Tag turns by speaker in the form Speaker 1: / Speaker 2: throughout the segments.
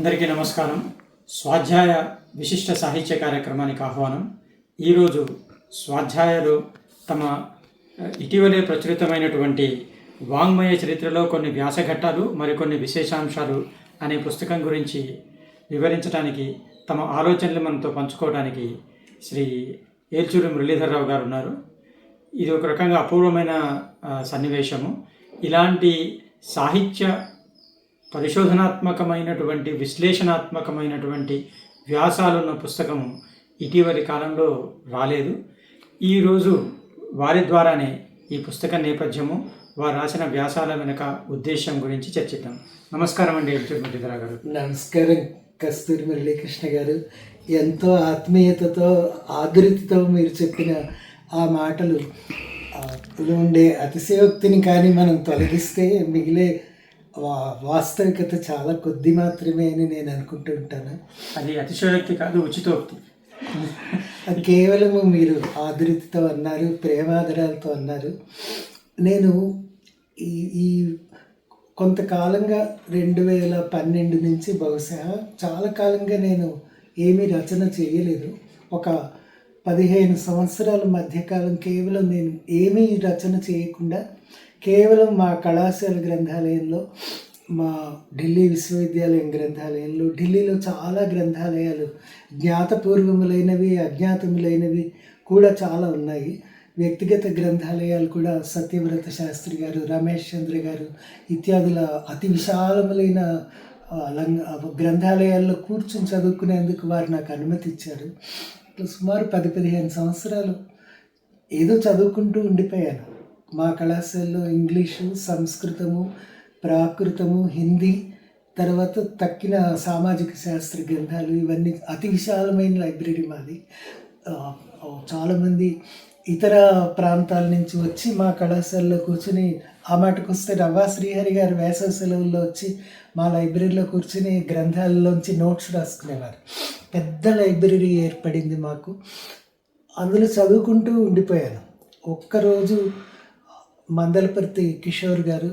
Speaker 1: అందరికీ నమస్కారం. స్వాధ్యాయ విశిష్ట సాహిత్య కార్యక్రమానికి ఆహ్వానం. ఈరోజు స్వాధ్యాయలు తమ ఇటీవలే ప్రచురితమైనటువంటి వాంగ్మయ చరిత్రలో కొన్ని వ్యాసఘట్టాలు మరికొన్ని విశేషాంశాలు అనే పుస్తకం గురించి వివరించడానికి తమ ఆలోచనలు మనతో పంచుకోవడానికి శ్రీ ఏల్చూరి మురళీధరరావు గారు ఉన్నారు. ఇది ఒక రకంగా అపూర్వమైన సన్నివేశము. ఇలాంటి సాహిత్య పరిశోధనాత్మకమైనటువంటి విశ్లేషణాత్మకమైనటువంటి వ్యాసాలున్న పుస్తకం ఇటీవలి కాలంలో రాలేదు. ఈరోజు వారి ద్వారానే ఈ పుస్తక నేపథ్యము వారు రాసిన వ్యాసాల వెనుక ఉద్దేశం గురించి చర్చిద్దాం. నమస్కారం అండి ఎల్చూరి మురళీధర గారు.
Speaker 2: నమస్కారం కస్తూరి మురళీకృష్ణ గారు. ఎంతో ఆత్మీయతతో ఆదురితతో మీరు చెప్పిన ఆ మాటలు ఉండే అతిశయోక్తిని కానీ మనం తొలగిస్తే మిగిలే వాస్తవికత చాలా కొద్ది మాత్రమే అని నేను అనుకుంటూ ఉంటాను.
Speaker 1: అది అతిశయోక్తి కాదు ఉచితోక్తి.
Speaker 2: అది కేవలము మీరు ఆదురితతో అన్నారు ప్రేమాదరాలతో అన్నారు. నేను ఈ ఈ కొంతకాలంగా రెండు వేల పన్నెండు నుంచి బహుశా చాలా కాలంగా నేను ఏమీ రచన చేయలేదు. ఒక పదిహేను సంవత్సరాల మధ్యకాలం కేవలం నేను ఏమీ రచన చేయకుండా కేవలం మా కళాశాల గ్రంథాలయంలో మా ఢిల్లీ విశ్వవిద్యాలయం గ్రంథాలయంలో ఢిల్లీలో చాలా గ్రంథాలయాలు జ్ఞాతపూర్వములైనవి అజ్ఞాతములైనవి కూడా చాలా ఉన్నాయి. వ్యక్తిగత గ్రంథాలయాలు కూడా సత్యవ్రత శాస్త్రి గారు రమేష్ చంద్ర గారు ఇత్యాదుల అతి విశాలములైన గ్రంథాలయాల్లో కూర్చుని చదువుకునేందుకు వారు నాకు అనుమతి ఇచ్చారు సుమారు పది పదిహేను సంవత్సరాలు ఏదో చదువుకుంటూ ఉండిపోయాను. మా కళాశాలలో ఇంగ్లీషు సంస్కృతము ప్రాకృతము హిందీ తర్వాత తక్కిన సామాజిక శాస్త్ర గ్రంథాలు ఇవన్నీ అతి విశాలమైన లైబ్రరీ మాది. చాలామంది ఇతర ప్రాంతాల నుంచి వచ్చి మా కళాశాలలో కూర్చుని ఆ మాటకు వస్తే రవ్వా శ్రీహరి గారు వేసవి సెలవుల్లో వచ్చి మా లైబ్రరీలో కూర్చుని గ్రంథాలలోంచి నోట్స్ రాసుకునేవారు. పెద్ద లైబ్రరీ ఏర్పడింది మాకు. అందులో చదువుకుంటూ ఉండిపోయాను. ఒక్కరోజు మందలపర్తి కిషోర్ గారు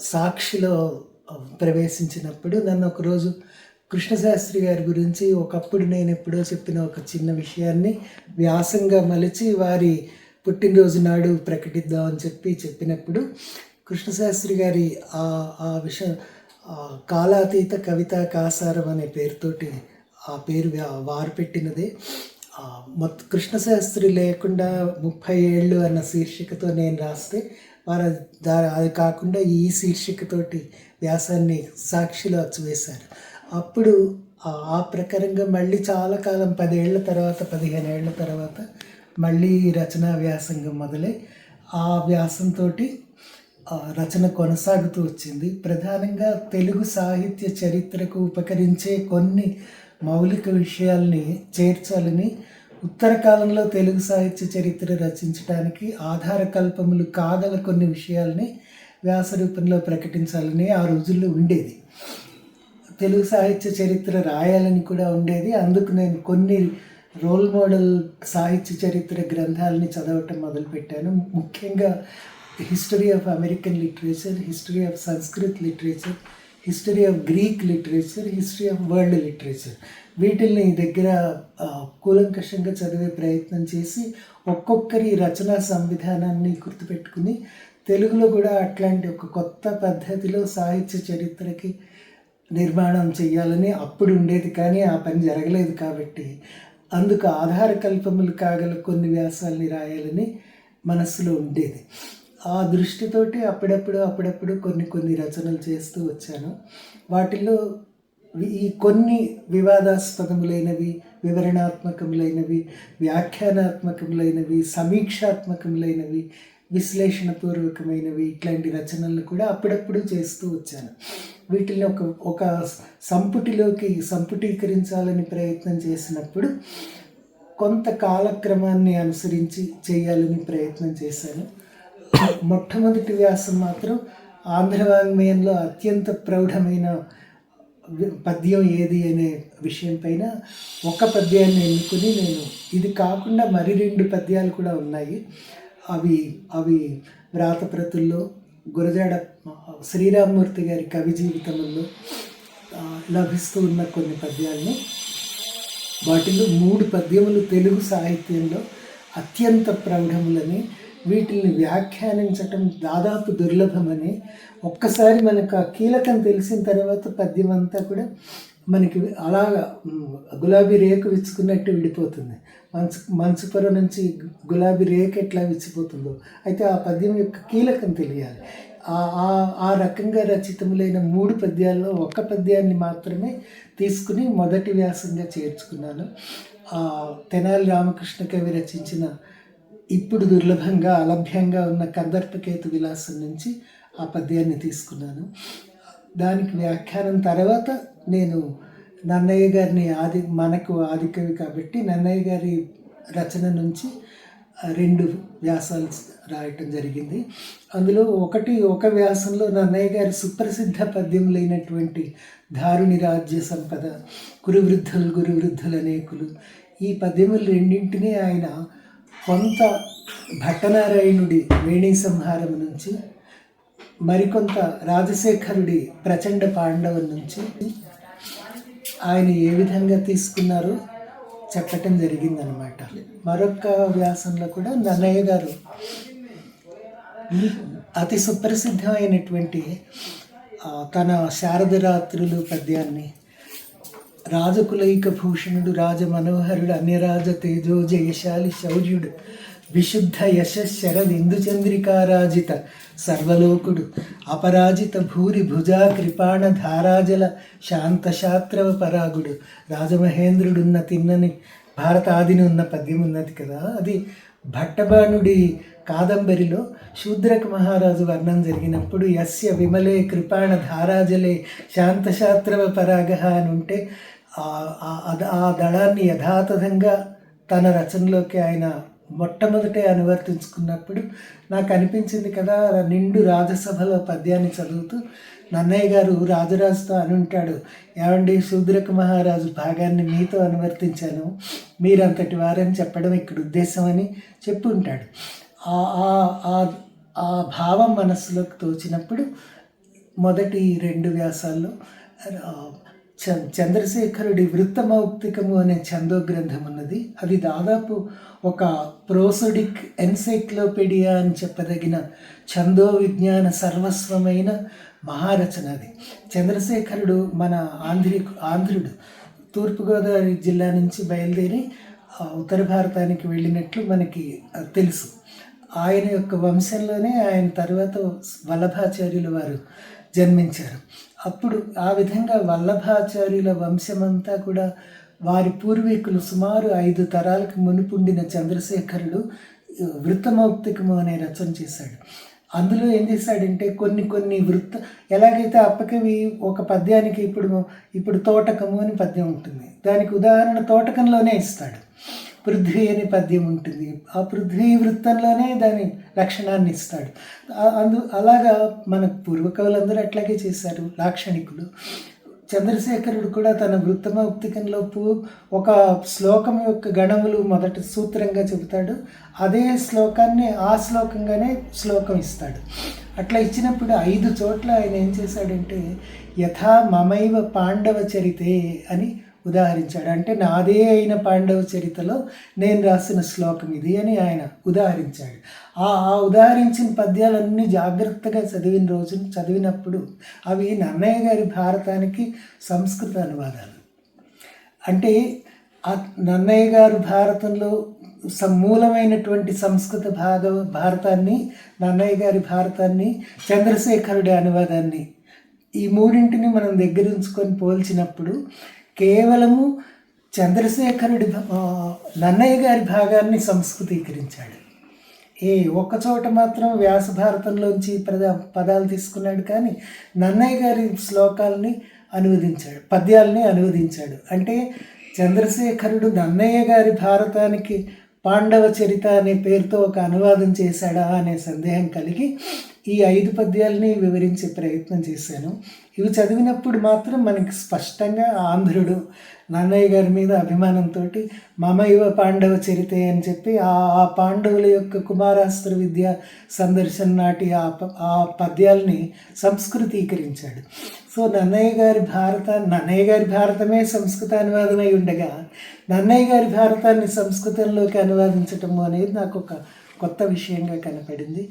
Speaker 2: సాక్షిలో ప్రవేశించినప్పుడు నన్ను ఒకరోజు కృష్ణశాస్త్రి గారి గురించి ఒకప్పుడు నేను ఎప్పుడో చెప్పిన ఒక చిన్న విషయాన్ని వ్యాసంగా మలిచి వారి పుట్టినరోజు నాడు ప్రకటిద్దామని చెప్పి చెప్పినప్పుడు కృష్ణశాస్త్రి గారి ఆ ఆ విషయం కాలాతీత కవిత కాసారం అనే పేరుతోటి ఆ పేరు వారు పెట్టినదే. మొత్తం కృష్ణశాస్త్రి లేకుండా ముప్పై ఏళ్ళు అన్న శీర్షికతో నేను రాస్తే వారు దా- అది కాకుండా ఈ శీర్షికతోటి వ్యాసాన్ని సాక్షిలో అచ్చువేశారు అప్పుడు ఆ- ఆ ప్రకారంగా మళ్ళీ చాలా కాలం పదేళ్ళ తర్వాత పదిహేను ఏళ్ళ తర్వాత మళ్ళీ రచనా వ్యాసంగం మొదలై ఆ వ్యాసంతో రచన కొనసాగుతూ వచ్చింది. ప్రధానంగా తెలుగు సాహిత్య చరిత్రకు ఉపకరించే కొన్ని మౌలిక విషయాల్ని చేర్చాలని ఉత్తర కాలంలో తెలుగు సాహిత్య చరిత్ర రచించడానికి ఆధార కల్పములు కాగల కొన్ని విషయాల్ని వ్యాస రూపంలో ప్రకటించాలని ఆ రోజుల్లో ఉండేది. తెలుగు సాహిత్య చరిత్ర రాయాలని కూడా ఉండేది. అందుకు నేను కొన్ని రోల్ మోడల్ సాహిత్య చరిత్ర గ్రంథాలని చదవటం మొదలుపెట్టాను. ముఖ్యంగా history of American literature history of Sanskrit literature history of Greek literature history of world literature వీటిల్ని దగ్గర కూలంకషంగా చదివే ప్రయత్నం చేసి ఒక్కొక్కరి రచనా సంవిధానాన్ని గుర్తుపెట్టుకుని తెలుగులో కూడా అట్లాంటి ఒక కొత్త పద్ధతిలో సాహిత్య చరిత్రకి నిర్మాణం చేయాలని అప్పుడు ఉండేది కానీ ఆ పని జరగలేదు కాబట్టి అందుకు ఆధార కల్పములు కాగల కొన్ని వ్యాసాల్ని రాయాలని మనస్సులో ఉండేది. ఆ దృష్టితోటి అప్పుడప్పుడు అప్పుడప్పుడు కొన్ని కొన్ని రచనలు చేస్తూ వచ్చాను. వాటిల్లో ఈ కొన్ని వివాదాస్పదములైనవి వివరణాత్మకములైనవి వ్యాఖ్యానాత్మకములైనవి సమీక్షాత్మకములైనవి విశ్లేషణపూర్వకమైనవి ఇట్లాంటి రచనలు కూడా అప్పుడప్పుడు చేస్తూ వచ్చాను. వీటిని ఒక ఒక సంపుటిలోకి సంపుటీకరించాలని ప్రయత్నం చేసినప్పుడు కొంత కాలక్రమాన్ని అనుసరించి చేయాలని ప్రయత్నం చేశాను. మొట్టమొదటి వ్యాసం మాత్రం ఆంధ్ర వాంగ్మయంలో అత్యంత ప్రౌఢమైన పద్యం ఏది అనే విషయం పైన ఒక పద్యాన్ని ఎన్నుకుని నేను ఇది కాకుండా మరి రెండు పద్యాలు కూడా ఉన్నాయి. అవి అవి వ్రాతప్రతుల్లో గురజాడ శ్రీరామ్మూర్తి గారి కవి జీవితంలో లభిస్తూ ఉన్న కొన్ని పద్యాల్ని. వాటిలో మూడు పద్యములు తెలుగు సాహిత్యంలో అత్యంత ప్రౌఢములని వీటిని వ్యాఖ్యానించటం దాదాపు దుర్లభమని ఒక్కసారి మనకు ఆ కీలకం తెలిసిన తర్వాత పద్యం అంతా కూడా మనకి అలాగా గులాబీ రేకు విచ్చుకున్నట్టు విడిపోతుంది. మంచు మంచు నుంచి గులాబీ రేకు ఎట్లా విచ్చిపోతుందో. అయితే ఆ పద్యం యొక్క కీలకం తెలియాలి. ఆ- ఆ రకంగా రచితములైన మూడు పద్యాల్లో ఒక పద్యాన్ని మాత్రమే తీసుకుని మొదటి వ్యాసంగా చేర్చుకున్నాను. తెనాలి రామకృష్ణ కవి రచించిన ఇప్పుడు దుర్లభంగా అలభ్యంగా ఉన్న కందర్పకేతు విలాసం నుంచి ఆ పద్యాన్ని తీసుకున్నాను. దానికి వ్యాఖ్యానం తర్వాత నేను నన్నయ్య గారిని ఆది మనకు ఆదికవి కాబట్టి నన్నయ్య గారి రచన నుంచి రెండు వ్యాసాలు రాయటం జరిగింది. అందులో ఒకటి ఒక వ్యాసంలో నన్నయ్య గారి సుప్రసిద్ధ పద్యములైనటువంటి దారుణి రాజ్య సంపద గురువృద్ధులు గురువృద్ధులు అనేకులు ఈ పద్యములు రెండింటినీ ఆయన కొంత భట్టనారాయణుడి వేణి సంహారం నుంచి మరికొంత రాజశేఖరుడి ప్రచండ పాండవం నుంచి ఆయన ఏ విధంగా తీసుకున్నారో చెప్పటం జరిగిందనమాట మరొక వ్యాసంలో కూడా నన్నయ్య గారు అతి సుప్రసిద్ధమైనటువంటి తన శారదరాత్రులు పద్యాన్ని రాజకులైక భూషణుడు రాజ మనోహరుడు అన్యరాజ తేజో జయశాలి శౌర్యుడు విశుద్ధ యశశరద్ ఇందుచంద్రికారాజిత సర్వలోకుడు అపరాజిత భూరి భుజా కృపాణ ధారాజల శాంతశాత్రవ పరాగుడు రాజమహేంద్రుడున్న తిన్నని భారత ఆదిని ఉన్న పద్యం ఉన్నది కదా అది భట్టబాణుడి కాదంబరిలో శూద్రక మహారాజు వర్ణం జరిగినప్పుడు యస్య విమలే కృపాణ ధారాజలే శాంతశాస్త్రవ పరాగ అని ఉంటే ఆ- దళాన్ని యథాతథంగా తన రచనలోకి ఆయన మొట్టమొదటే అనువర్తించుకున్నప్పుడు నాకు అనిపించింది కదా నిండు రాజసభలో పద్యాన్ని చదువుతూ నన్నయ్య గారు రాజరాజుతో అనుంటాడు ఏమండి శూద్రక మహారాజు భాగాన్ని మీతో అనువర్తించాను. మీరంతటి వారని చెప్పడం ఇక్కడ ఉద్దేశం అని చెప్పి ఉంటాడు. ఆ- ఆ- ఆ- ఆ భావం మనస్సులోకి తోచినప్పుడు మొదటి రెండు వ్యాసాల్లో చంద్రశేఖరుడి వృత్తమౌక్తికము అనే ఛందో గ్రంథం ఉన్నది అది దాదాపు ఒక ప్రోసోడిక్ ఎన్సైక్లోపీడియా అని చెప్పదగిన ఛందో విజ్ఞాన సర్వస్వమైన మహారచన అది చంద్రశేఖరుడు మన ఆంధ్రి ఆంధ్రుడు తూర్పుగోదావరి జిల్లా నుంచి బయలుదేరి ఉత్తర భారతానికి వెళ్ళినట్లు మనకి తెలుసు. ఆయన యొక్క వంశంలోనే ఆయన తర్వాత వల్లభాచార్యులు వారు జన్మించారు. అప్పుడు ఆ విధంగా వల్లభాచార్యుల వంశమంతా కూడా వారి పూర్వీకులు సుమారు ఐదు తరాలకు మునుపుండిన చంద్రశేఖరుడు వృత్తమౌక్తికము అనే రచన చేశాడు. అందులో ఏం చేశాడంటే కొన్ని కొన్ని వృత్త ఎలాగైతే అప్పకవి ఒక పద్యానికి ఇప్పుడు ఇప్పుడు తోటకము అని పద్యం ఉంటుంది. దానికి ఉదాహరణ తోటకంలోనే ఇస్తాడు. పృథ్వీ అనే పద్యం ఉంటుంది. ఆ పృథ్వీ వృత్తంలోనే దాని లక్షణాన్ని ఇస్తాడు. అందు అలాగా మన పూర్వకవులందరూ అట్లాగే చేశారు. లాక్షణికులు. చంద్రశేఖరుడు కూడా తన వృత్తమౌక్తికంలో పూ ఒక శ్లోకం యొక్క గణములు మొదటి సూత్రంగా చెబుతాడు. అదే శ్లోకాన్ని ఆ శ్లోకంగానే శ్లోకం ఇస్తాడు. అట్లా ఇచ్చినప్పుడు ఐదు చోట్ల ఆయన ఏం చేశాడంటే యథా మమైవ పాండవ చరితే అని ఉదాహరించాడు. అంటే నాదే అయిన పాండవ చరితలో నేను రాసిన శ్లోకం ఇది అని ఆయన ఉదాహరించాడు. ఆ ఆ ఉదాహరించిన పద్యాలన్నీ జాగ్రత్తగా చదివిన రోజున చదివినప్పుడు అవి నన్నయ్య గారి భారతానికి సంస్కృత అనువాదాలు. అంటే ఆ నన్నయ్య గారు భారతంలో సమూలమైనటువంటి సంస్కృత భాగ భారతాన్ని నన్నయ్య గారి భారతాన్ని చంద్రశేఖరుడి అనువాదాన్ని ఈ మూడింటిని మనం దగ్గర ఉంచుకొని పోల్చినప్పుడు కేవలము చంద్రశేఖరుడి భ- నన్నయ్య గారి భాగాన్ని సంస్కృతీకరించాడు. ఏ ఒక్క చోట మాత్రం వ్యాస భారతంలోంచి పద పదాలు తీసుకున్నాడు కానీ నన్నయ్య గారి శ్లోకాలని అనువదించాడు పద్యాలని అనువదించాడు. అంటే చంద్రశేఖరుడు నన్నయ్య గారి భారతానికి పాండవ చరిత అనే పేరుతో ఒక అనువాదం చేశాడా అనే సందేహం కలిగి ఈ ఐదు పద్యాలని వివరించే ప్రయత్నం చేశాను. ఇవి చదివినప్పుడు మాత్రం మనకి స్పష్టంగా ఆంధ్రుడు నన్నయ్య గారి మీద అభిమానంతో మమ పాండవ చరితే అని చెప్పి ఆ ఆ పాండవుల యొక్క కుమారాస్త్ర విద్య సందర్శన నాటి ఆ ప- ఆ పద్యాల్ని సంస్కృతీకరించాడు. సో నన్నయ్య గారి భారత నన్నయ్య గారి భారతమే సంస్కృత అనువాదమై ఉండగా నన్నయ్య గారి భారతాన్ని సంస్కృతంలోకి అనువాదించటము అనేది నాకు ఒక కొత్త విషయంగా కనపడింది.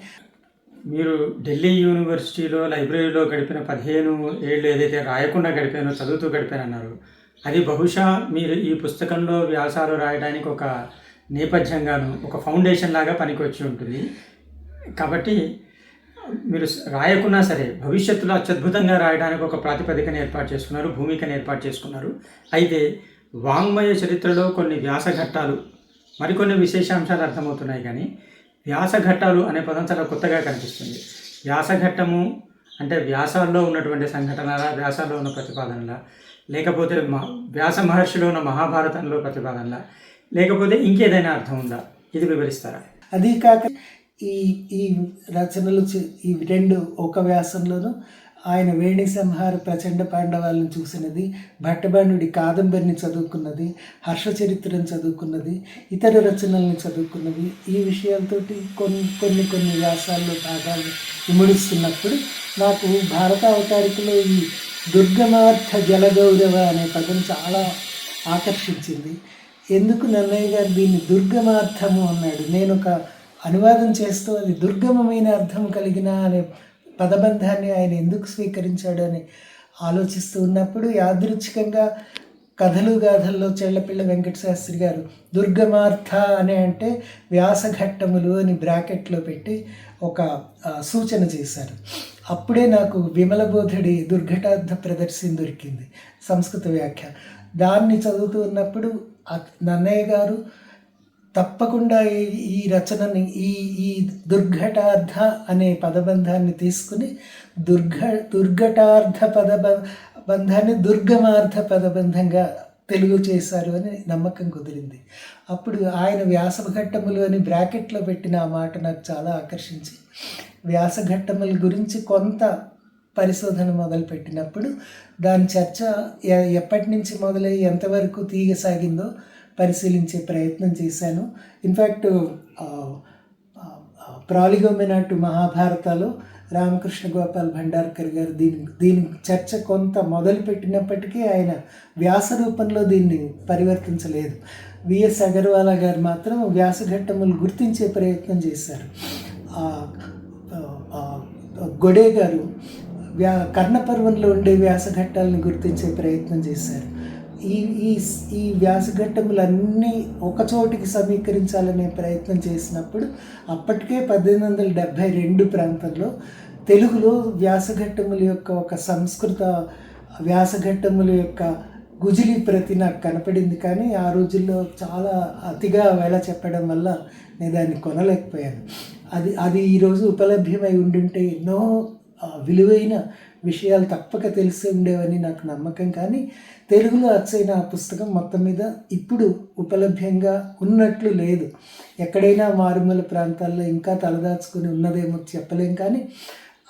Speaker 1: మీరు ఢిల్లీ యూనివర్సిటీలో లైబ్రరీలో గడిపిన పదిహేను ఏళ్ళు ఏదైతే రాయకుండా గడిపానో చదువుతూ గడిపానన్నారు అది బహుశా మీరు ఈ పుస్తకంలో వ్యాసాలు రాయడానికి ఒక నేపథ్యంగాను ఒక ఫౌండేషన్ లాగా పనికొచ్చి ఉంటుంది. కాబట్టి మీరు రాయకున్నా సరే భవిష్యత్తులో అత్యద్భుతంగా రాయడానికి ఒక ప్రాతిపదికను ఏర్పాటు చేసుకున్నారు భూమికను ఏర్పాటు చేసుకున్నారు. అయితే వాంగ్మయ చరిత్రలో కొన్ని వ్యాసఘట్టాలు మరికొన్ని విశేషాంశాలు అర్థమవుతున్నాయి కానీ వ్యాసఘట్టాలు అనే పదం చాలా కొత్తగా కనిపిస్తుంది. వ్యాసఘట్టము అంటే వ్యాసాల్లో ఉన్నటువంటి సంఘటనల వ్యాసాల్లో ఉన్న ప్రతిపాదనల లేకపోతే వ్యాస మహర్షిలో ఉన్న మహాభారతంలో ప్రతిపాదనల లేకపోతే ఇంకేదైనా అర్థం ఉందా? ఇది వివరిస్తారా?
Speaker 2: అది కాక ఈ ఈ రచనలు ఈ రెండు ఒక వ్యాసంలోనూ ఆయన వేణి సంహార ప్రచండ పాండవాలను చూసినది భట్టబాణుడి కాదంబరిని చదువుకున్నది హర్ష చరిత్రను చదువుకున్నది ఇతర రచనల్ని చదువుకున్నది. ఈ విషయాలతోటి కొన్ని కొన్ని కొన్ని వ్యాసాల్లో భాగాలు ఇముడిస్తున్నప్పుడు నాకు భారత అవతారికలో ఈ దుర్గమార్థ జలగౌరవ అనే పదం చాలా ఆకర్షించింది. ఎందుకు నన్నయ్య గారు దీన్ని దుర్గమార్థము అన్నాడు? నేను ఒక అనువాదం చేస్తూ అది దుర్గమమైన అర్థం కలిగిన అనే పదబంధాన్ని ఆయన ఎందుకు స్వీకరించాడు అని ఆలోచిస్తూ ఉన్నప్పుడు యాదృచ్ఛికంగా కథలు గాథల్లో చెల్లపిల్ల వెంకట శాస్త్రి గారు దుర్గమార్థ అని అంటే వ్యాసఘట్టములు అని బ్రాకెట్లో పెట్టి ఒక సూచన చేశారు. అప్పుడే నాకు విమలబోధుడి దుర్ఘటార్థ ప్రదర్శన దొరికింది సంస్కృత వ్యాఖ్య. దాన్ని చదువుతూ ఉన్నప్పుడు నన్నయ్య గారు తప్పకుండా ఈ- ఈ రచనని ఈ ఈ దుర్ఘటార్థ అనే పదబంధాన్ని తీసుకుని దుర్ఘ దుర్ఘటార్థ పదబ బంధాన్ని దుర్గమార్థ పదబంధంగా తెలుగు చేశారు అని నమ్మకం కుదిరింది. అప్పుడు ఆయన వ్యాసఘట్టములు అని బ్రాకెట్లో పెట్టిన ఆ మాట నాకు చాలా ఆకర్షించి వ్యాసఘట్టముల గురించి కొంత పరిశోధన మొదలుపెట్టినప్పుడు దాని చర్చ ఎ- ఎప్పటి నుంచి మొదలై ఎంతవరకు తీగసాగిందో పరిశీలించే ప్రయత్నం చేశాను. ఇన్ఫ్యాక్ట్ ప్రాలిగోమినాటు మహాభారతాలో రామకృష్ణ గోపాల్ భండార్కర్ గారు దీని దీని చర్చ కొంత మొదలుపెట్టినప్పటికీ ఆయన వ్యాస రూపంలో దీన్ని పరివర్తించలేదు. విఎస్ అగర్వాల గారు మాత్రం వ్యాసఘట్టములు గుర్తించే ప్రయత్నం చేశారు. గొడే గారు వ్యా కర్ణపర్వంలో ఉండే వ్యాసఘట్టాలను గుర్తించే ప్రయత్నం చేశారు. ఈ ఈ ఈ వ్యాసఘట్టములన్నీ ఒకచోటికి సమీకరించాలనే ప్రయత్నం చేసినప్పుడు అప్పటికే పద్దెనిమిది వందల డెబ్భై రెండు ప్రాంతంలో తెలుగులో వ్యాసఘట్టముల యొక్క ఒక సంస్కృత వ్యాసఘట్టముల యొక్క గుజిలి ప్రతి నాకు కనపడింది. కానీ ఆ రోజుల్లో చాలా అతిగా వేళ చెప్పడం వల్ల నేను దాన్ని కొనలేకపోయాను. అది అది ఈరోజు ఉపలభ్యమై ఉండుంటే ఎన్నో విలువైన విషయాలు తప్పక తెలిసి ఉండేవని నాకు నమ్మకం. కానీ తెలుగులో అచ్చైన ఆ పుస్తకం మొత్తం మీద ఇప్పుడు ఉపలభ్యంగా ఉన్నట్లు లేదు. ఎక్కడైనా మారుమూల ప్రాంతాల్లో ఇంకా తలదాచుకుని ఉన్నదేమో చెప్పలేం కానీ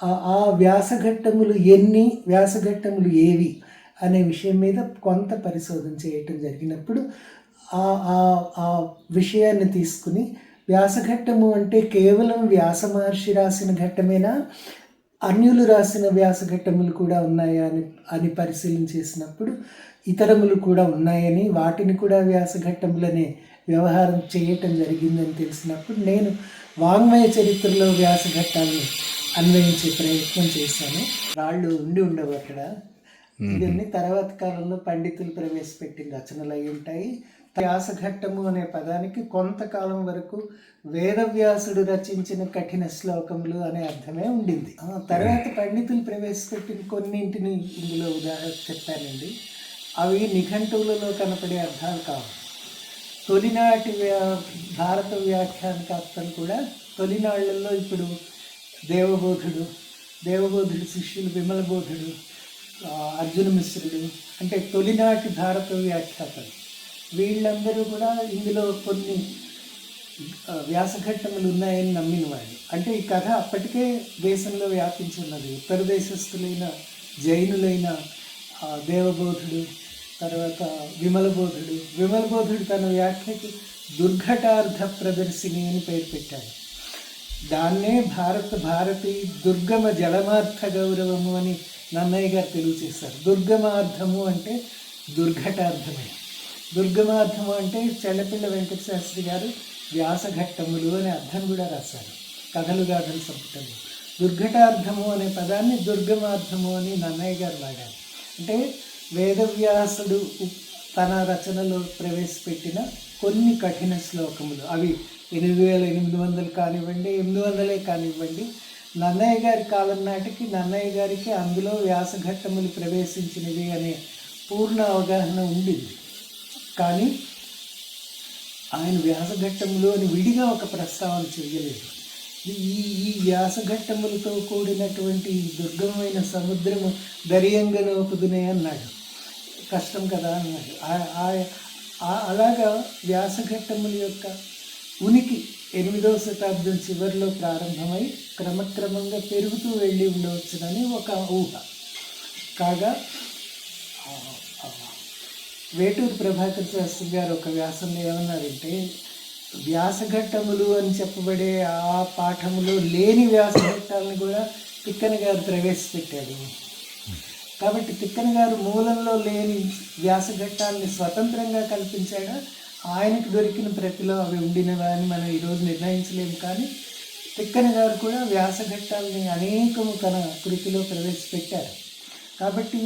Speaker 2: ఆ- వ్యాసఘట్టములు ఎన్ని వ్యాసఘట్టములు ఏవి అనే విషయం మీద కొంత పరిశోధన చేయటం జరిగినప్పుడు ఆ ఆ- ఆ విషయాన్ని తీసుకుని వ్యాసఘట్టము అంటే కేవలం వ్యాస మహర్షి రాసిన ఘట్టమేనా? అన్యులు రాసిన వ్యాసఘట్టములు కూడా ఉన్నాయా అని అని పరిశీలన చేసినప్పుడు ఇతరములు కూడా ఉన్నాయని వాటిని కూడా వ్యాసఘట్టములనే వ్యవహారం చేయటం జరిగిందని తెలిసినప్పుడు నేను వాంగ్మయ చరిత్రలో వ్యాసఘట్టాలను అన్వయించే ప్రయత్నం చేశాను. రాళ్ళు ఉండి ఉండవు అక్కడ. ఇవన్నీ తర్వాత కాలంలో పండితులు ప్రవేశపెట్టిన రచనలు అయి ఉంటాయి. వ్యాసఘట్టము అనే పదానికి కొంతకాలం వరకు వేదవ్యాసుడు రచించిన కఠిన శ్లోకములు అనే అర్థమే ఉండింది. ఆ తర్వాత పండితులు ప్రవేశపెట్టిన కొన్నింటిని ఇందులో ఉదాహరణ చెప్పానండి. అవి నిఘంటువులలో కనపడే అర్థాలు కావు. తొలినాటి వ్యా భారత వ్యాఖ్యానకర్తలు కూడా తొలినాళ్ళలో ఇప్పుడు దేవబోధుడు దేవబోధుడు శిష్యులు విమలబోధుడు అర్జున మిశ్రుడు అంటే తొలినాటి భారత వ్యాఖ్యాతలు. వీళ్ళందరూ కూడా ఇందులో కొన్ని వ్యాసఘట్టములు ఉన్నాయని నమ్మిన వాళ్ళు. అంటే ఈ కథ అప్పటికే దేశంలో వ్యాపించి ఉన్నది ఉత్తర దేశస్థులైన జైనులైన దేవబోధుడు తర్వాత విమలబోధుడు విమలబోధుడు తన వ్యాఖ్యకి దుర్ఘటార్థ ప్రదర్శిని అని పేరు పెట్టాడు. దాన్నే భారత భారతి దుర్గమ జలమార్థ గౌరవము అని నన్నయ్య గారు తెలియచేశారు దుర్గమార్థము అంటే దుర్ఘటార్థమే. దుర్గమార్థము అంటే చెల్లపిల్ల వెంకట శాస్త్రి గారు వ్యాసఘట్టములు అనే అర్థం కూడా రాశారు. కథలు గాథలు సంపుటంలో. దుర్ఘటార్థము అనే పదాన్ని దుర్గమార్థము అని నన్నయ్య గారు వాడారు అంటే వేదవ్యాసుడు తన రచనలో ప్రవేశపెట్టిన కొన్ని కఠిన శ్లోకములు. అవి ఎనిమిది వేల ఎనిమిది వందలు కానివ్వండి ఎనిమిది వందలే కానివ్వండి. నన్నయ్య గారి కాలం నాటికి నన్నయ్య గారికి అందులో వ్యాసఘట్టములు ప్రవేశించినవి అనే పూర్ణ అవగాహన ఉండింది. కానీ ఆయన వ్యాసఘట్టములోని విడిగా ఒక ప్రస్తావన చేయలేదు. ఈ ఈ వ్యాసఘట్టములతో కూడినటువంటి దుర్గమైన సముద్రము దరియంగనోపుదునే అన్నాడు. కష్టం కదా అన్నాడు. అలాగా వ్యాసఘట్టముల యొక్క ఉనికి ఎనిమిదవ శతాబ్దం చివరిలో ప్రారంభమై క్రమక్రమంగా పెరుగుతూ వెళ్ళి ఉండవచ్చునని ఒక ఊహ. కాగా వేటూరు ప్రభాకర్ శాస్త్రి గారు ఒక వ్యాసంలో ఏమన్నారంటే వ్యాసఘట్టములు అని చెప్పబడే ఆ పాఠములో లేని వ్యాసఘట్టాలను కూడా తిక్కన గారు ప్రవేశపెట్టాడు కాబట్టి తిక్కన గారు మూలంలో లేని వ్యాసఘట్టాలని స్వతంత్రంగా కల్పించాడా? ఆయనకు దొరికిన ప్రతిలో అవి ఉండినవా అని మనం ఈరోజు నిర్ణయించలేము కానీ తిక్కన గారు కూడా వ్యాసఘట్టాలని అనేకము తన కృతిలో ప్రవేశపెట్టారు. కాబట్టి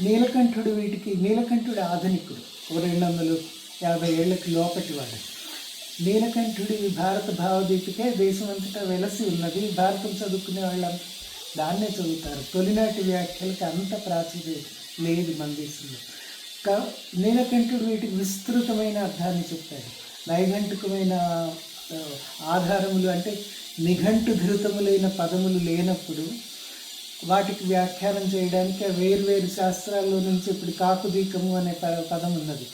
Speaker 2: నీలకంఠుడు వీటికి నీలకంఠుడు ఆధునికుడు. ఓ రెండు వందలు యాభై ఏళ్ళకి లోపటి వాడు. నీలకంఠుడి భారత భావదీపికే దేశమంతటా వెలసి ఉన్నది. భారతం చదువుకునే వాళ్ళం దాన్నే చదువుతారు. తొలినాటి వ్యాఖ్యలకి అంత ప్రాచుర్యం లేదు మన దేశంలో కా నీలకంఠుడు వీటికి విస్తృతమైన అర్థాన్ని చెప్పాడు. నైఘంటుకమైన ఆధారములు అంటే నిఘంటు ధృతములైన పదములు లేనప్పుడు వాటికి వ్యాఖ్యానం చేయడానికి ఆ వేర్వేరు శాస్త్రాల్లో నుంచి ఇప్పుడు కాకుదీకము అనే ప- పదం ఉన్నది.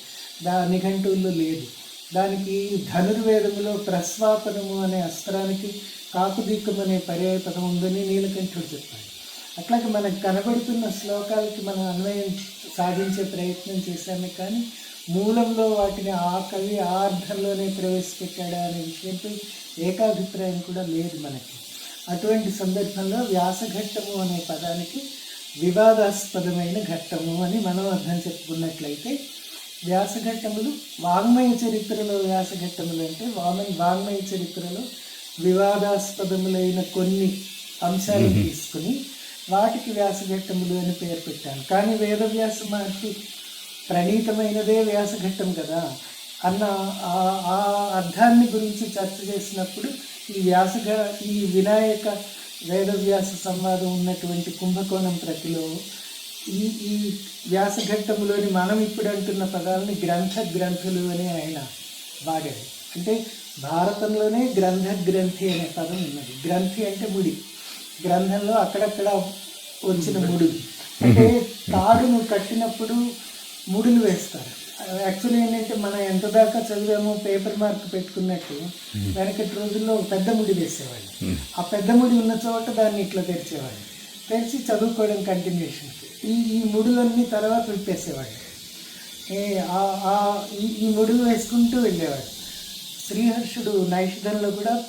Speaker 2: దా నిఘంటువుల్లో లేదు. దానికి ధనుర్వేదములో ప్రస్వాపనము అనే అస్త్రానికి కాకుదీకం అనే పర్యాయ పదం ఉందని నీలకంఠుడు చెప్పాడు. అట్లాగే మనకు కనబడుతున్న శ్లోకాలకి మనం అన్వయం సాధించే ప్రయత్నం చేశామే కానీ మూలంలో వాటిని ఆ కవి ఆ అర్థంలోనే ప్రవేశపెట్టాడా అనే విషయంపై ఏకాభిప్రాయం కూడా లేదు మనకి. అటువంటి సందర్భంలో వ్యాసఘట్టము అనే పదానికి వివాదాస్పదమైన ఘట్టము అని మనం అర్థం చెప్పుకున్నట్లయితే వ్యాసఘట్టములు వాంగ్మయ చరిత్రలో వ్యాసఘట్టములు అంటే వామన్ వాంగ్మయ చరిత్రలో వివాదాస్పదములైన కొన్ని అంశాలు తీసుకుని వాటికి వ్యాసఘట్టములు అని పేరు పెట్టాను కానీ వేదవ్యాస మహర్షి ప్రణీతమైనదే వ్యాసఘట్టం కదా. అన్న ఆ- ఆ అర్థాన్ని గురించి చర్చ చేసినప్పుడు ఈ వ్యాసఘ ఈ వినాయక వేదవ్యాస సంవాదం ఉన్నటువంటి కుంభకోణం ప్రతిలో ఈ ఈ వ్యాసఘట్టములోని మనం ఇప్పుడు అంటున్న పదాలని గ్రంథ గ్రంథులు అని ఆయన వాడాడు అంటే భారతంలోనే గ్రంథ గ్రంథి అనే పదం ఉన్నది. గ్రంథి అంటే ముడి. గ్రంథంలో అక్కడక్కడ వచ్చిన ముడి అంటే తాడును కట్టినప్పుడు ముడులు వేస్తారు. యాక్చువల్లీ ఏంటంటే మనం ఎంత దాకా చదివామో పేపర్ మార్క్ పెట్టుకున్నట్టు వెనకటి రోజుల్లో ఒక పెద్ద ముడి వేసేవాళ్ళు. ఆ పెద్ద ముడి ఉన్న చోట దాన్ని ఇట్లా తెరిచేవాళ్ళు. తెరిచి చదువుకోవడం కంటిన్యూషన్ ఈ ఈ ముడులన్నీ తర్వాత విప్పేసేవాళ్ళు. ఏ ఆ- ఆ ఈ ముడులు వేసుకుంటూ వెళ్ళేవాడు శ్రీహర్షుడు నైషధంలో కూడా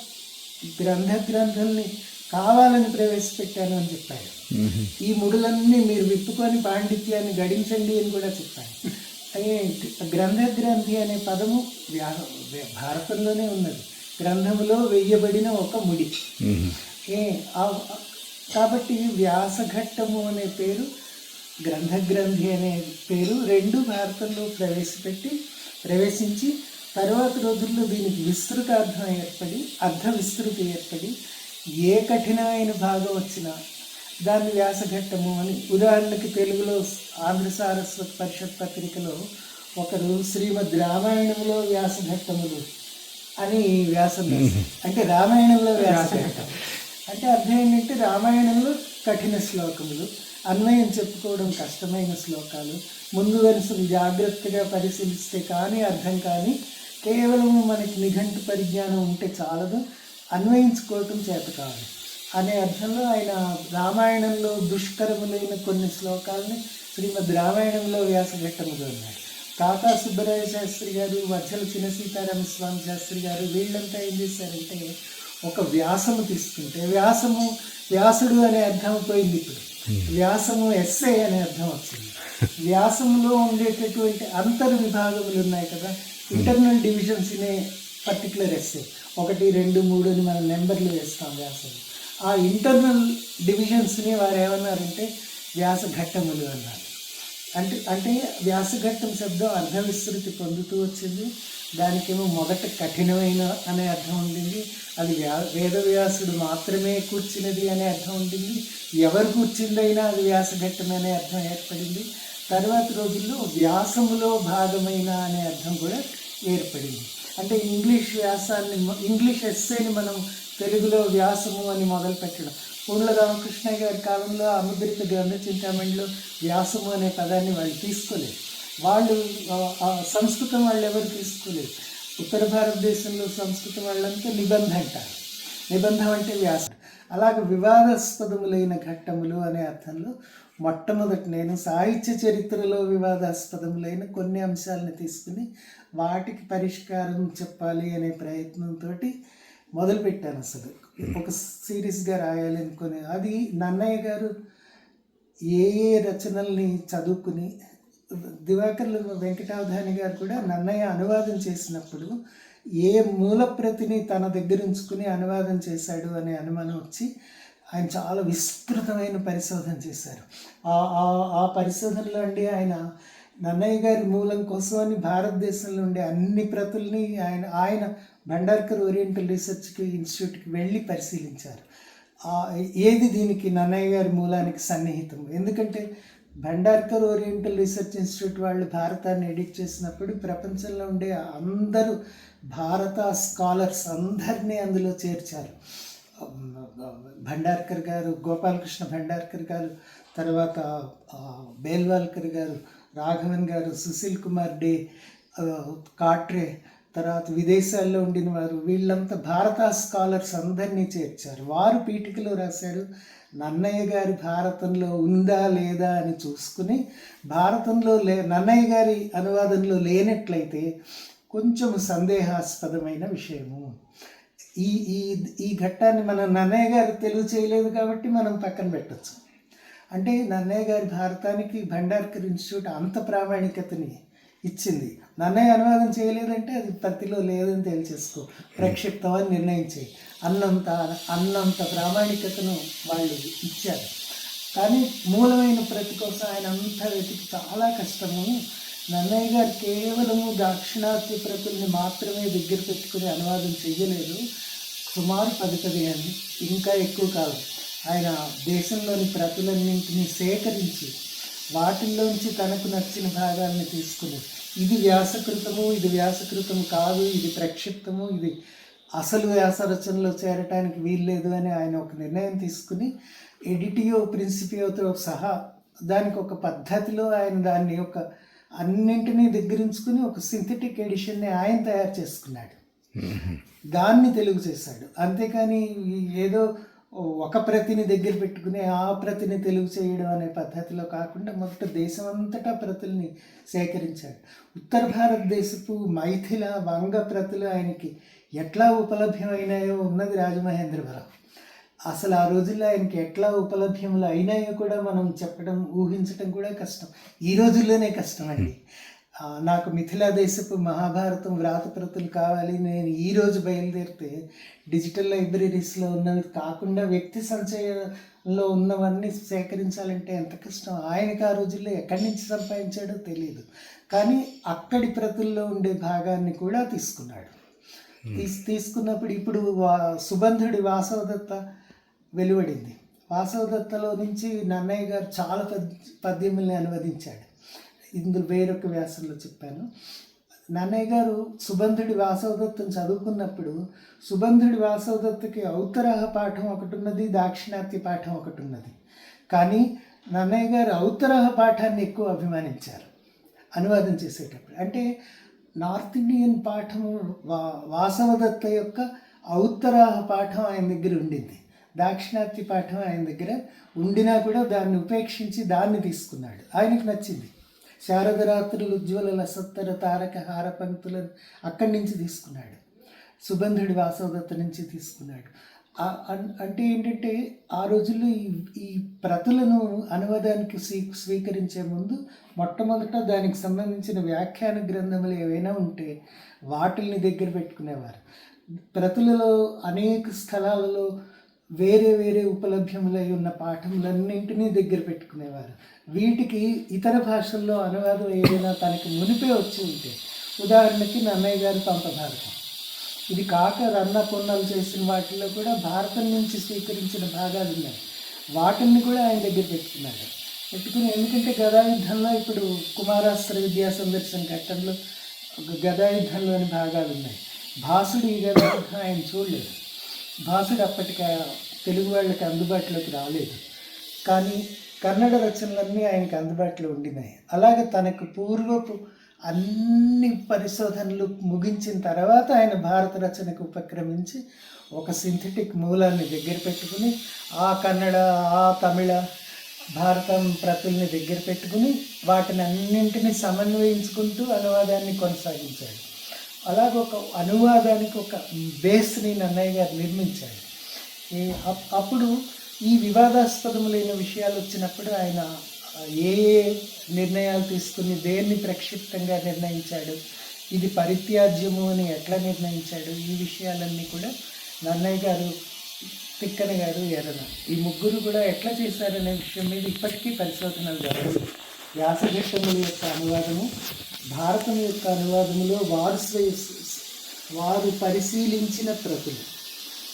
Speaker 2: గ్రంథ గ్రంథుల్ని కావాలని ప్రవేశపెట్టాను అని చెప్పాడు. ఈ ముడులన్నీ మీరు విప్పుకొని పాండిత్యాన్ని గడించండి అని కూడా చెప్పాడు. అయ్యే గ్రంథ గ్రంథి అనే పదము భారతంలోనే ఉన్నది. గ్రంథములో వెయ్యబడిన ఒక ముడి. ఏ కాబట్టి వ్యాసఘట్టము అనే పేరు గ్రంథగ్రంథి అనే పేరు రెండు భారతంలో ప్రవేశపెట్టి ప్రవేశించి తర్వాత రోజుల్లో దీనికి విస్తృత అర్థం ఏర్పడి అర్థ విస్తృతి ఏర్పడి ఏ కఠినమైన భాగం వచ్చినా దాన్ని వ్యాసఘట్టము అని ఉదాహరణకి తెలుగులో ఆంధ్ర సారస్వత పరిషత్ పత్రికలో ఒకరు శ్రీమద్ రామాయణంలో వ్యాసఘట్టములు అని వ్యాసం. అంటే రామాయణంలో వ్యాసఘట్టం అంటే అర్థం ఏంటంటే రామాయణంలో కఠిన శ్లోకములు అన్వయం చెప్పుకోవడం కష్టమైన శ్లోకాలు ముందు వరుసలు జాగ్రత్తగా పరిశీలిస్తే కానీ అర్థం కానీ కేవలం మనకి నిఘంటు పరిజ్ఞానం ఉంటే చాలదు అన్వయించుకోవటం చేత కావాలి అనే అర్థంలో ఆయన రామాయణంలో దుష్కరములైన కొన్ని శ్లోకాలని శ్రీమద్ రామాయణంలో వ్యాసఘట్టములు ఉన్నారు కాకా సుబ్బరాయ శాస్త్రి గారు వజ్జల చిన్న సీతారామ స్వామి శాస్త్రి గారు వీళ్ళంతా ఏం చేశారంటే ఒక వ్యాసము తీసుకుంటే వ్యాసము వ్యాసుడు అనే అర్థం పోయింది ఇప్పుడు. వ్యాసము ఎస్ఐ అనే అర్థం వచ్చింది. వ్యాసంలో ఉండేటటువంటి అంతర్ విభాగములు ఉన్నాయి కదా ఇంటర్నల్ డివిజన్స్ ఇనే పర్టికులర్ ఎస్ఏ ఒకటి రెండు మూడు అని మనం నెంబర్లు వేస్తాం వ్యాసం ఆ ఇంటర్నల్ డివిజన్స్ని వారు ఏమన్నారంటే వ్యాసఘట్టములు అన్నారు. అంటే అంటే వ్యాసఘట్టం శబ్దం అర్థ విస్తృతి పొందుతూ వచ్చింది. దానికేమో మొదట కఠినమైన అనే అర్థం ఉండింది. అది వ్యా వేదవ్యాసుడు మాత్రమే కూర్చున్నది అనే అర్థం ఉండింది. ఎవరు కూర్చుందైనా అది వ్యాసఘట్టం అనే అర్థం ఏర్పడింది. తర్వాత రోజుల్లో వ్యాసములో భాగమైన అనే అర్థం కూడా ఏర్పడింది. అంటే ఇంగ్లీష్ వ్యాసాన్ని ఇంగ్లీష్ ఎస్సేని మనం తెలుగులో వ్యాసము అని మొదలుపెట్టడం. పూర్ణ రామకృష్ణ గారి కాలంలో అముద్రిత గ్రంథ చింతామణిలో వ్యాసము అనే పదాన్ని వాళ్ళు తీసుకోలేదు. వాళ్ళు సంస్కృతం వాళ్ళు ఎవరు తీసుకోలేదు. ఉత్తర భారతదేశంలో సంస్కృతం వాళ్ళంతా నిబంధ అంటారు. నిబంధం అంటే వ్యాసం. అలాగే వివాదాస్పదములైన ఘట్టములు అనే అర్థంలో మొట్టమొదటి నేను సాహిత్య చరిత్రలో వివాదాస్పదములైన కొన్ని అంశాలను తీసుకుని వాటికి పరిష్కారం చెప్పాలి అనే ప్రయత్నంతో మొదలుపెట్టాను అసలు. ఒక సీరియస్గా రాయాలి అనుకుని అది నన్నయ్య గారు ఏ ఏ రచనల్ని చదువుకుని దివాకర్లు వెంకటావధాని గారు కూడా నన్నయ్య అనువాదం చేసినప్పుడు ఏ మూల ప్రతిని తన దగ్గర ఉంచుకుని అనువాదం చేశాడు అనే అనుమానం వచ్చి ఆయన చాలా విస్తృతమైన పరిశోధన చేశారు. ఆ పరిశోధనలో అండి ఆయన నన్నయ్య గారి మూలం కోసం అని భారతదేశంలో ఉండే అన్ని ప్రతుల్ని ఆయన ఆయన భండార్కర్ ఓరియంటల్ రీసెర్చ్ ఇన్స్టిట్యూట్కి వెళ్ళి పరిశీలించారు. ఏది దీనికి నన్నయ్య గారి మూలానికి సన్నిహితం? ఎందుకంటే భండార్కర్ ఓరియంటల్ రీసెర్చ్ ఇన్స్టిట్యూట్ వాళ్ళు భారతాన్ని ఎడిట్ చేసినప్పుడు ప్రపంచంలో ఉండే అందరూ భారత స్కాలర్స్ అందరినీ అందులో చేర్చారు. భండార్కర్ గారు గోపాలకృష్ణ భండార్కర్ గారు తర్వాత బేల్వాల్కర్ గారు రాఘవన్ గారు సుశీల్ కుమార్ డే కాట్రే తర్వాత విదేశాల్లో ఉండిన వారు వీళ్ళంతా భారత స్కాలర్స్ అందరినీ చేర్చారు. వారు పీఠికలో రాశారు నన్నయ్య గారి భారతంలో ఉందా లేదా అని చూసుకుని భారతంలో లే నన్నయ్య గారి అనువాదంలో లేనట్లయితే కొంచెం సందేహాస్పదమైన విషయము. ఈ ఈ ఈ ఘట్టాన్ని మన నన్నయ్య గారు తెలుగు చేయలేదు కాబట్టి మనం పక్కన పెట్టచ్చు. అంటే నన్నయ్య గారి భారతానికి భండార్కర్ ఇన్స్టిట్యూట్ అంత ప్రామాణికతని ఇచ్చింది. నన్నయ్య అనువాదం చేయలేదంటే అది పత్తిలో లేదని తెలిసేసుకో ప్రక్షిప్తమని నిర్ణయించే నిర్ణయించాయి. అన్నంత అన్నంత ప్రామాణికతను వాళ్ళు ఇచ్చారు. కానీ మూలమైన ప్రతి కోసం ఆయన అంతా వెతికి చాలా కష్టము. నన్నయ్య గారు కేవలము దాక్షిణాత్య ప్రతుల్ని మాత్రమే దగ్గర పెట్టుకుని అనువాదం చెయ్యలేదు. సుమారు పది పదిహేను ఇంకా ఎక్కువ కాదు. ఆయన దేశంలోని ప్రతులన్నింటినీ సేకరించి వాటిల్లోంచి తనకు నచ్చిన భాగాన్ని తీసుకుని ఇది వ్యాసకృతము ఇది వ్యాసకృతము కాదు ఇది ప్రక్షిప్తము ఇది అసలు వ్యాస రచనలో చేరటానికి వీల్లేదు అని ఆయన ఒక నిర్ణయం తీసుకుని ఎడిటియో ప్రిన్సిపియోతో సహా దానికి ఒక పద్ధతిలో ఆయన దాన్ని ఒక అన్నింటినీ దగ్గరించుకుని ఒక సింథటిక్ ఎడిషన్ని ఆయన తయారు చేసుకున్నాడు. దాన్ని తెలుగు చేశాడు. అంతేకాని ఏదో ఒక ప్రతిని దగ్గర పెట్టుకుని ఆ ప్రతిని తెలుగు చేయడం అనే పద్ధతిలో కాకుండా మొదట దేశమంతటా ప్రతుల్ని సేకరించాడు. ఉత్తర భారతదేశపు మైథిల వంగ ప్రతులు ఆయనకి ఎట్లా ఉపలభ్యమైనాయో ఉన్నది రాజమహేంద్రవరం. అసలు ఆ రోజుల్లో ఆయనకి ఎట్లా ఉపలభ్యములు అయినాయో కూడా మనం చెప్పడం ఊహించడం కూడా కష్టం. ఈ రోజుల్లోనే కష్టం అండి నాకు మిథిలా దేశపు మహాభారతం వ్రాతప్రతులు కావాలి. నేను ఈ రోజు బయలుదేరితే డిజిటల్ లైబ్రరీస్లో ఉన్నవి కాకుండా వ్యక్తి సంచయంలో ఉన్నవన్నీ సేకరించాలంటే ఎంత కష్టం? ఆయనకి ఆ రోజుల్లో ఎక్కడి నుంచి సంపాదించాడో తెలియదు కానీ అక్కడి ప్రతుల్లో ఉండే భాగాన్ని కూడా తీసుకున్నాడు. తీస్ తీసుకున్నప్పుడు ఇప్పుడు వా- సుబంధుడి వాసవదత్త వెలువడింది. వాసవదత్తలో నుంచి నన్నయ్య గారు చాలా పద్ పద్యముల్ని అనువదించాడు. ఇందులో వేరొక వ్యాసంలో చెప్పాను. నాన్నయ్య గారు సుబంధుడి వాసవదత్తను చదువుకున్నప్పుడు సుబంధుడి వాసవదత్తకి ఔత్తరాహ పాఠం ఒకటి ఉన్నది దాక్షిణాత్య పాఠం ఒకటి ఉన్నది కానీ నన్నయ్య గారు ఔత్తరాహ పాఠాన్ని ఎక్కువ అభిమానించారు అనువాదం చేసేటప్పుడు. అంటే నార్త్ ఇండియన్ పాఠము వా వాసవదత్త యొక్క ఔత్తరాహ పాఠం ఆయన దగ్గర ఉండింది. దాక్షిణాత్య పాఠం ఆయన దగ్గర ఉండినా కూడా దాన్ని ఉపేక్షించి దాన్ని తీసుకున్నాడు. ఆయనకు నచ్చింది. శారదరాత్రులు ఉజ్వల లసత్తర తారక హార పంక్తులను అక్కడి నుంచి తీసుకున్నాడు. సుబంధుడి వాసవదత్త నుంచి తీసుకున్నాడు. అన్- అంటే ఏంటంటే ఆ రోజుల్లో ఈ ఈ ప్రతులను అనువాదానికి స్వీ స్వీకరించే ముందు మొట్టమొదట దానికి సంబంధించిన వ్యాఖ్యాన గ్రంథములు ఏవైనా ఉంటే వాటిల్ని దగ్గర పెట్టుకునేవారు. ప్రతులలో అనేక స్థలాలలో వేరే వేరే ఉపలభ్యములై ఉన్న పాఠములన్నింటినీ దగ్గర పెట్టుకునేవారు. వీటికి ఇతర భాషల్లో అనువాదం ఏదైనా తనకి మునిపే వచ్చి ఉంటే ఉదాహరణకి నన్నయ్య గారి పంప భారతం. ఇది కాక రన్న పొన్నలు చేసిన వాటిలో కూడా భారతం నుంచి స్వీకరించిన భాగాలు ఉన్నాయి. వాటిని కూడా ఆయన దగ్గర పెట్టుకున్నాడు పెట్టుకుని ఎందుకంటే గదాయుద్ధంలో ఇప్పుడు కుమారాస్త్ర విద్యా సందర్శన ఘట్టంలో గదాయుద్ధంలోని భాగాలు ఉన్నాయి. భాసుడు ఈ గదాయుద్ధం ఆయన చూడలేదు. భాషలు అప్పటికి తెలుగు వాళ్ళకి అందుబాటులోకి రాలేదు. కానీ కన్నడ రచనలన్నీ ఆయనకు అందుబాటులో ఉండినాయి. అలాగే తనకు పూర్వపు అన్ని పరిశోధనలు ముగించిన తర్వాత ఆయన భారత రచనకు ఉపక్రమించి ఒక సింథటిక్ మూలాన్ని దగ్గర పెట్టుకుని ఆ కన్నడ ఆ తమిళ భారతం ప్రతుల్ని దగ్గర పెట్టుకుని వాటిని అన్నింటినీ సమన్వయించుకుంటూ అనువాదాన్ని కొనసాగించాడు. అలాగ ఒక అనువాదానికి ఒక బేస్ని నన్నయ్య గారు నిర్మించాడు ఈ అప్- అప్పుడు ఈ వివాదాస్పదములైన విషయాలు వచ్చినప్పుడు ఆయన ఏ ఏ నిర్ణయాలు తీసుకుని దేన్ని ప్రక్షిప్తంగా నిర్ణయించాడు ఇది పరిత్యాజ్యము అని ఎట్లా నిర్ణయించాడు ఈ విషయాలన్నీ కూడా నన్నయ్య గారు తిక్కన గారు ఎర్రన ఈ ముగ్గురు కూడా ఎట్లా చేశారనే విషయం మీద ఇప్పటికీ పరిశోధనలు జరుగుతాయి వ్యాసదేశముల యొక్క అనువాదము భారతం యొక్క అనువాదములో వారు వారు పరిశీలించిన ప్రతులు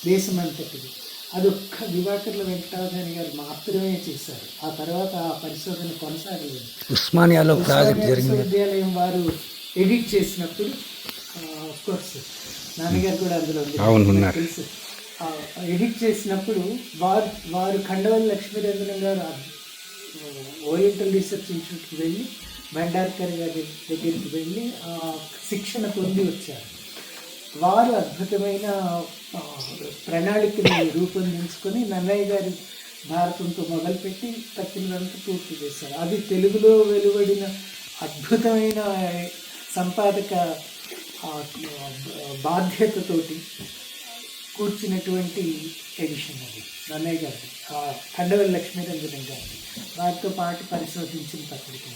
Speaker 2: దేశమంతటిది అది ఒక్క దివాకర్ల వెంకటాచార్య గారు మాత్రమే చేశారు. ఆ తర్వాత ఆ పరిశోధన కొనసాగలేదు.
Speaker 3: ఉస్మానియాలో ప్రాజెక్ట్
Speaker 2: ఉస్మానియా
Speaker 3: జరిగింది.
Speaker 2: విశ్వవిద్యాలయం వారు ఎడిట్ చేసినప్పుడు కోర్స్ నాన్నగారు కూడా అందులో. తెలుసు. ఎడిట్ చేసినప్పుడు వారు వారు ఖండవల్లి లక్ష్మీరంజనం గారు ఓరియంటల్ రీసెర్చ్ ఇన్స్టిట్యూట్కి వెళ్ళి భండార్కర్ గారి దగ్గరికి వెళ్ళి శిక్షణ పొంది వచ్చారు. వారు అద్భుతమైన ఆ, ప్రణాళికని రూపొందించుకొని నన్నయ్య గారి భారతంతో మొదలుపెట్టి తక్కినంతా పూర్తి చేశారు. అది తెలుగులో వెలువడిన అద్భుతమైన సంపాదక బాధ్యతతోటి కూర్చున్నటువంటి ఎడిషన్ అది. నన్నయ్య గారి కండవల్లి లక్ష్మీరంజనం గారి వారితో పాటు పరిశోధించిన పత్రిక